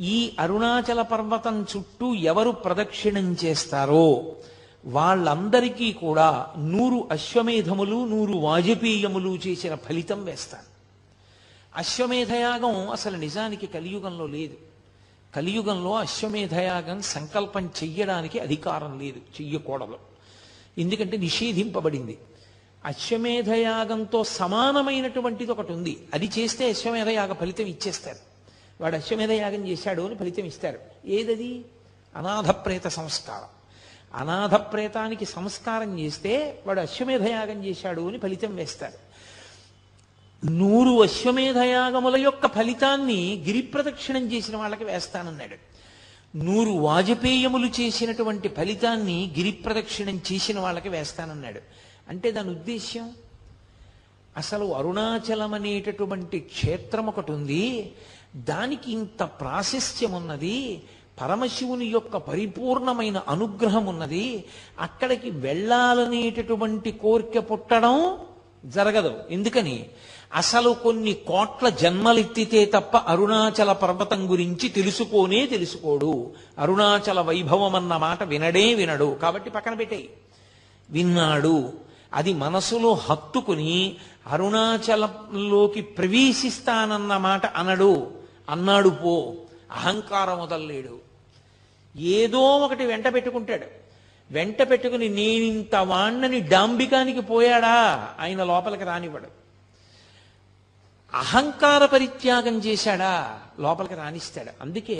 ఈ అరుణాచల పర్వతం చుట్టూ ఎవరు ప్రదక్షిణం చేస్తారో వాళ్ళందరికీ కూడా నూరు అశ్వమేధములు నూరు వాజపేయములు చేసిన ఫలితం వేస్తాను అశ్వమేధయాగం అసలు నిజానికి కలియుగంలో లేదు. కలియుగంలో అశ్వమేధయాగం సంకల్పం చెయ్యడానికి అధికారం లేదు చెయ్యకూడదు. ఎందుకంటే నిషేధింపబడింది. అశ్వమేధయాగంతో సమానమైనటువంటిది ఒకటి ఉంది. అది చేస్తే అశ్వమేధయాగ ఫలితం ఇచ్చేస్తారు. వాడు అశ్వమేధయాగం చేశాడు అని ఫలితం ఇస్తారు. ఏదది? అనాథప్రేత సంస్కారం. అనాథప్రేతానికి సంస్కారం చేస్తే వాడు అశ్వమేధయాగం చేశాడు అని ఫలితం వేస్తారు. నూరు అశ్వమేధయాగముల యొక్క ఫలితాన్ని గిరి ప్రదక్షిణం చేసిన వాళ్ళకి వేస్తానన్నాడు. నూరు వాజపేయములు చేసినటువంటి ఫలితాన్ని గిరి ప్రదక్షిణం చేసిన వాళ్ళకి వేస్తానన్నాడు. అంటే దాని ఉద్దేశ్యం? అసలు అరుణాచలం అనేటటువంటి క్షేత్రం ఒకటి ఉంది దానికి ఇంత ప్రాశస్త్యం ఉన్నది పరమశివుని యొక్క పరిపూర్ణమైన అనుగ్రహం ఉన్నది అక్కడికి వెళ్ళాలనేటటువంటి కోరిక పుట్టడం జరగదు. ఎందుకని? అసలు కొన్ని కోట్ల జన్మలెత్తితే తప్ప అరుణాచల పర్వతం గురించి తెలుసుకోనే తెలుసుకోడు. అరుణాచల వైభవం అన్న మాట వినడే వినడు. కాబట్టి పక్కన పెట్టేయి. విన్నాడు. అది మనసులో హత్తుకుని అరుణాచలంలోకి ప్రవేశిస్తానన్న మాట అనడు. అన్నాడు పో. అహంకారం వదల్లేడు. ఏదో ఒకటి వెంట పెట్టుకుంటాడు. వెంట పెట్టుకుని నేనింత వాణ్ణని డాంబికానికి పోయాడా? ఆయన లోపలికి రానివ్వడు. అహంకార పరిత్యాగం చేశాడా? లోపలికి రానిస్తాడు. అందుకే